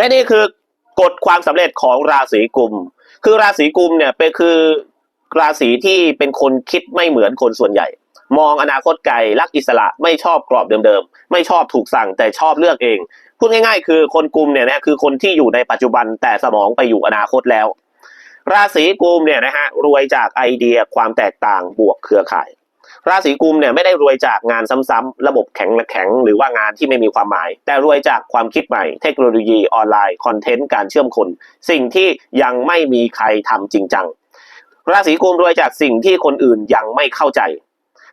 และนี่คือกฎความสำเร็จของราศีกุม คือราศีกุมเนี่ยเป็นคือราศีที่เป็นคนคิดไม่เหมือนคนส่วนใหญ่ มองอนาคตไกลรักอิสระไม่ชอบกรอบเดิมๆ ไม่ชอบถูกสั่งแต่ชอบเลือกเอง พูดง่ายๆ คือคนกุมเนี่ยนะคือคนที่อยู่ในปัจจุบันแต่สมองไปอยู่อนาคตแล้ว ราศีกุมเนี่ยนะฮะรวยจากไอเดียความแตกต่างบวกเครือข่าย ราศีกุมเนี่ยไม่ได้รวยจากงานซ้ำๆระบบแข็งแข็งหรือว่างานที่ไม่มีความหมาย แต่รวยจากความคิดใหม่ เทคโนโลยีออนไลน์คอนเทนต์การเชื่อมคน สิ่งที่ยังไม่มีใครทำจริงจังราศีกุมรวยจากสิ่งที่คนอื่นยังไม่เข้าใจ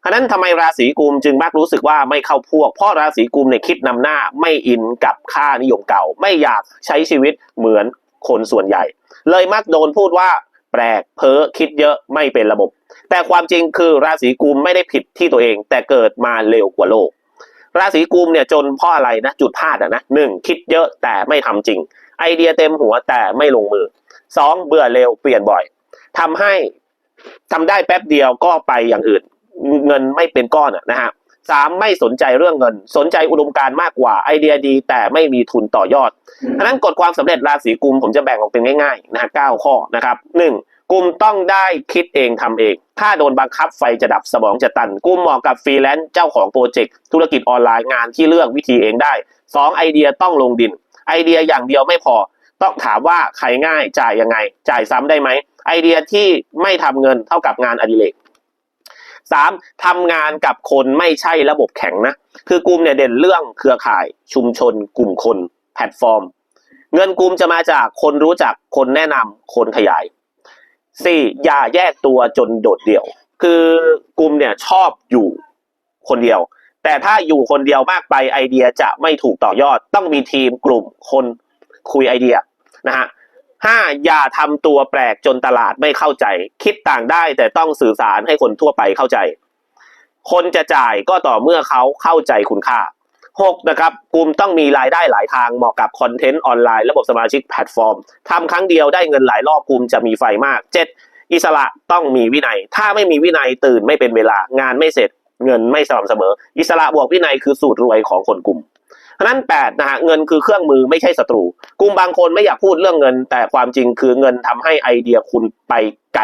ฉะนั้นทำไมราศีกุมจึงมักรู้สึกว่าไม่เข้าพวก เพราะราศีกุมเนี่ยคิดนำหน้าไม่อินกับค่านิยมเก่า ไม่อยากใช้ชีวิตเหมือนคนส่วนใหญ่ เลยมักโดนพูดว่า แปลกเพ้อคิดเยอะไม่เป็นระบบ แต่ความจริงคือราศีกุมไม่ได้ผิดที่ตัวเอง แต่เกิดมาเร็วกว่าโลก ราศีกุมเนี่ยจนเพราะอะไรนะจุดพลาดอะนะหนึ่งคิดเยอะแต่ไม่ทำจริง ไอเดียเต็มหัวแต่ไม่ลงมือสองเบื่อเร็วเปลี่ยนบ่อยทำให้ทำได้แป๊บเดียวก็ไปอย่างอื่น เงินไม่เป็นก้อนอะนะฮะ สามไม่สนใจเรื่องเงิน สนใจอุดมการณ์มากกว่าไอเดียดี แต่ไม่มีทุนต่อยอดฉะนั้นกฎความสำเร็จราศีกุมผมจะแบ่งออกเป็นง่ายๆนะฮะเก้าข้อนะครับหนึ่งกุมต้องได้คิดเองทำเอง ถ้าโดนบังคับไฟจะดับสมองจะตัน กุมเหมาะกับฟรีแลนซ์เจ้าของโปรเจกต์ธุรกิจออนไลน์งานที่เลือกวิธีเองได้สองไอเดียต้องลงดิน ไอเดียอย่างเดียวไม่พอ ต้องถามว่าใครง่ายจ่ายยังไง จ่ายซ้ำได้ไหมไอเดียที่ไม่ทำเงินเท่ากับงานอดิเรก สามทำงานกับคนไม่ใช่ระบบแข็งนะ คือกลุ่มเนี่ยเด่นเรื่องเครือข่าย ชุมชน กลุ่มคน แพลตฟอร์ม เงินกลุ่มจะมาจากคนรู้จักคนแนะนำคนขยายสี่อย่าแยกตัวจนโดดเดี่ยว คือกลุ่มเนี่ยชอบอยู่คนเดียว แต่ถ้าอยู่คนเดียวมากไปไอเดียจะไม่ถูกต่อยอด ต้องมีทีมกลุ่มคนคุยไอเดียนะฮะ ห้าอย่าทำตัวแปลกจนตลาดไม่เข้าใจ คิดต่างได้แต่ต้องสื่อสารให้คนทั่วไปเข้าใจ คนจะจ่ายก็ต่อเมื่อเขาเข้าใจคุณค่าหกนะครับกลุ่มต้องมีรายได้หลายทางเหมาะกับคอนเทนต์ออนไลน์ระบบสมาชิกแพลตฟอร์มทำครั้งเดียวได้เงินหลายรอบกลุ่มจะมีไฟมากเจ็ดอิสระต้องมีวินัย ถ้าไม่มีวินัยตื่นไม่เป็นเวลางานไม่เสร็จเงินไม่สม่ำเสมอ อิสระบวกวินัยคือสูตรรวยของคนกลุ่ม เพราะนั้นแปดนะฮะเงินคือเครื่องมือไม่ใช่ศัตรูกลุ่มบางคนไม่อยากพูดเรื่องเงิน แต่ความจริงคือเงินทำให้ไอเดียคุณไปไกล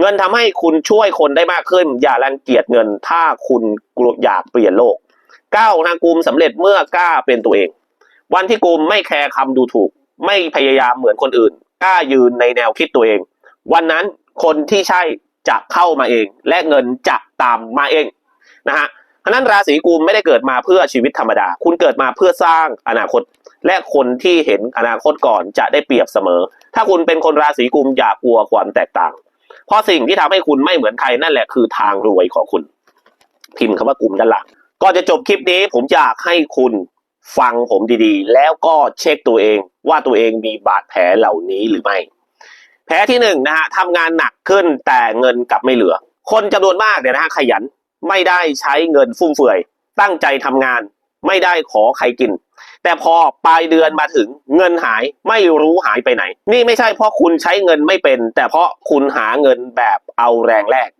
เงินทำให้คุณช่วยคนได้มากขึ้น อย่ารังเกียจเงิน ถ้าคุณอยากเปลี่ยนโลกเก้านะกลุ่มสำเร็จเมื่อกล้าเป็นตัวเอง วันที่กลุ่มไม่แคร์คำดูถูก ไม่พยายามเหมือนคนอื่น กล้ายืนในแนวคิดตัวเอง วันนั้นคนที่ใช่จะเข้ามาเอง และเงินจะตามมาเองนะฮะ พราะนั้นราศีกุมไม่ได้เกิดมาเพื่อชีวิตธรรมดา คุณเกิดมาเพื่อสร้างอนาคต และคนที่เห็นอนาคตก่อนจะได้เปรียบเสมอ ถ้าคุณเป็นคนราศีกุมอย่ากลัวความแตกต่าง เพราะสิ่งที่ทำให้คุณไม่เหมือนใครนั่นแหละคือทางรวยของคุณ พิมพ์คำว่ากุมด้านหลังก่อนจะจบคลิปนี้ผมอยากให้คุณฟังผมดีๆ แล้วก็เช็คตัวเองว่าตัวเองมีบาดแผลเหล่านี้หรือไม่ แผลที่หนึ่งนะฮะทำงานหนักขึ้นแต่เงินกลับไม่เหลือ คนจำนวนมากเนี่ยนะฮะขยัน ไม่ได้ใช้เงินฟุ่มเฟือย ตั้งใจทำงาน ไม่ได้ขอใครกิน แต่พอปลายเดือนมาถึงเงินหายไม่รู้หายไปไหน นี่ไม่ใช่เพราะคุณใช้เงินไม่เป็น แต่เพราะคุณหาเงินแบบเอาแรงแรก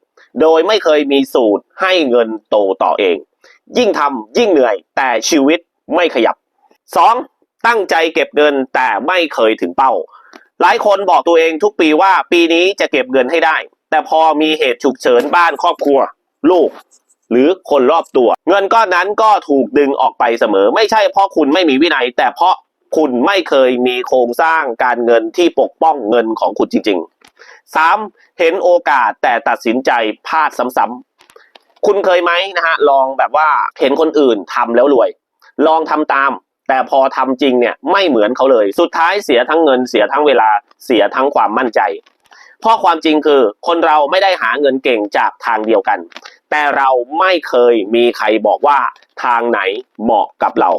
โดยไม่เคยมีสูตรให้เงินโตต่อเอง ยิ่งทำยิ่งเหนื่อย แต่ชีวิตไม่ขยับ 2. ตั้งใจเก็บเงินแต่ไม่เคยถึงเป้า หลายคนบอกตัวเองทุกปีว่าปีนี้จะเก็บเงินให้ได้ แต่พอมีเหตุฉุกเฉินบ้านครอบครัว ลูก หรือคนรอบตัว เงินก้อนนั้นก็ถูกดึงออกไปเสมอ ไม่ใช่เพราะคุณไม่มีวินัย แต่เพราะคุณไม่เคยมีโครงสร้างการเงินที่ปกป้องเงินของคุณจริง ๆ 3. เห็นโอกาสแต่ตัดสินใจพลาดซ้ำๆคุณเคยไหมนะฮะลองแบบว่าเห็นคนอื่นทำแล้วรวย ลองทำตาม แต่พอทำจริงเนี่ยไม่เหมือนเขาเลย สุดท้ายเสียทั้งเงินเสียทั้งเวลาเสียทั้งความมั่นใจ เพราะความจริงคือคนเราไม่ได้หาเงินเก่งจากทางเดียวกัน แต่เราไม่เคยมีใครบอกว่าทางไหนเหมาะกับเรา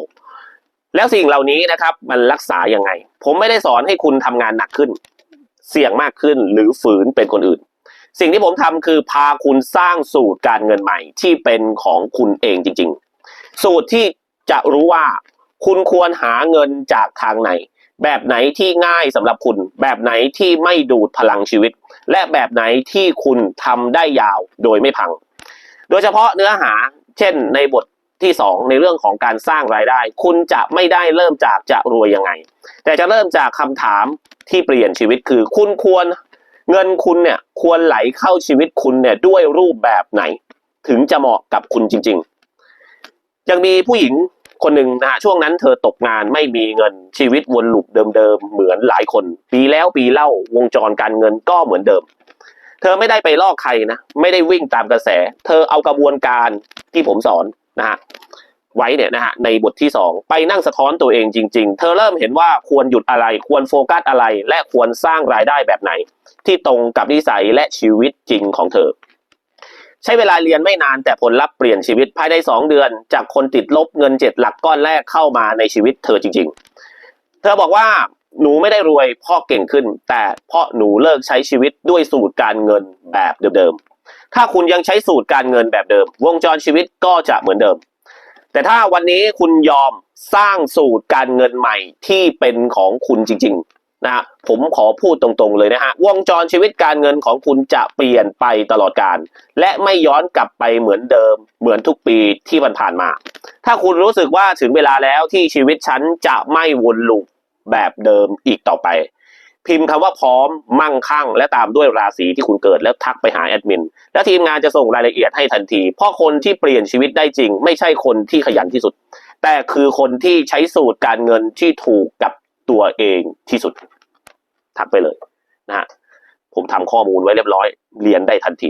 แล้วสิ่งเหล่านี้นะครับ มันรักษายังไง ผมไม่ได้สอนให้คุณทำงานหนักขึ้น เสี่ยงมากขึ้นหรือฝืนเป็นคนอื่น สิ่งที่ผมทำคือพาคุณสร้างสูตรการเงินใหม่ ที่เป็นของคุณเองจริง ๆ สูตรที่จะรู้ว่าคุณควรหาเงินจากทางไหน แบบไหนที่ง่ายสำหรับคุณ แบบไหนที่ไม่ดูดพลังชีวิต และแบบไหนที่คุณทำได้ยาวโดยไม่พัง โดยเฉพาะเนื้อหาเช่นในบทที่สองในเรื่องของการสร้างรายได้ คุณจะไม่ได้เริ่มจากจะรวยยังไง แต่จะเริ่มจากคำถามที่เปลี่ยนชีวิตคือ คุณควรเงินคุณเนี่ยควรไหลเข้าชีวิตคุณเนี่ยด้วยรูปแบบไหน ถึงจะเหมาะกับคุณจริง ๆ ยังมีผู้หญิงคนหนึ่งนะฮะช่วงนั้นเธอตกงานไม่มีเงินชีวิตวนลูปเดิมๆเหมือนหลายคน ปีแล้วปีเล่าวงจรการเงินก็เหมือนเดิม เธอไม่ได้ไปลอกใครนะ ไม่ได้วิ่งตามกระแส เธอเอากระบวนการที่ผมสอนนะฮะไว้เนี่ยนะฮะในบทที่สองไปนั่งสะท้อนตัวเองจริง ๆ เธอเริ่มเห็นว่าควรหยุดอะไร ควรโฟกัสอะไร และควรสร้างรายได้แบบไหน ที่ตรงกับนิสัยและชีวิตจริงของเธอ ใช้เวลาเรียนไม่นานแต่ผลลัพธ์เปลี่ยนชีวิตภายในสองเดือน จากคนติดลบเงินเจ็ดหลักก้อนแรกเข้ามาในชีวิตเธอจริง ๆ เธอบอกว่า หนูไม่ได้รวยเพราะเก่งขึ้น แต่เพราะหนูเลิกใช้ชีวิตด้วยสูตรการเงินแบบเดิมๆถ้าคุณยังใช้สูตรการเงินแบบเดิม วงจรชีวิตก็จะเหมือนเดิม แต่ถ้าวันนี้คุณยอมสร้างสูตรการเงินใหม่ที่เป็นของคุณจริง ๆ นะฮะผมขอพูดตรงๆเลยนะฮะวงจรชีวิตการเงินของคุณจะเปลี่ยนไปตลอดการ และไม่ย้อนกลับไปเหมือนเดิม เหมือนทุกปีที่ผ่านมา ถ้าคุณรู้สึกว่าถึงเวลาแล้วที่ชีวิตฉันจะไม่วนลูป แบบเดิมอีกต่อไป พิมพ์คำว่าพร้อมมั่งคั่ง และตามด้วยราศีที่คุณเกิดแล้วทักไปหาแอดมิน และทีมงานจะส่งรายละเอียดให้ทันที เพราะคนที่เปลี่ยนชีวิตได้จริง ไม่ใช่คนที่ขยันที่สุด แต่คือคนที่ใช้สูตรการเงินที่ถูกกับตัวเองที่สุด ทักไปเลยนะฮะผมทำข้อมูลไว้เรียบร้อย เรียนได้ทันที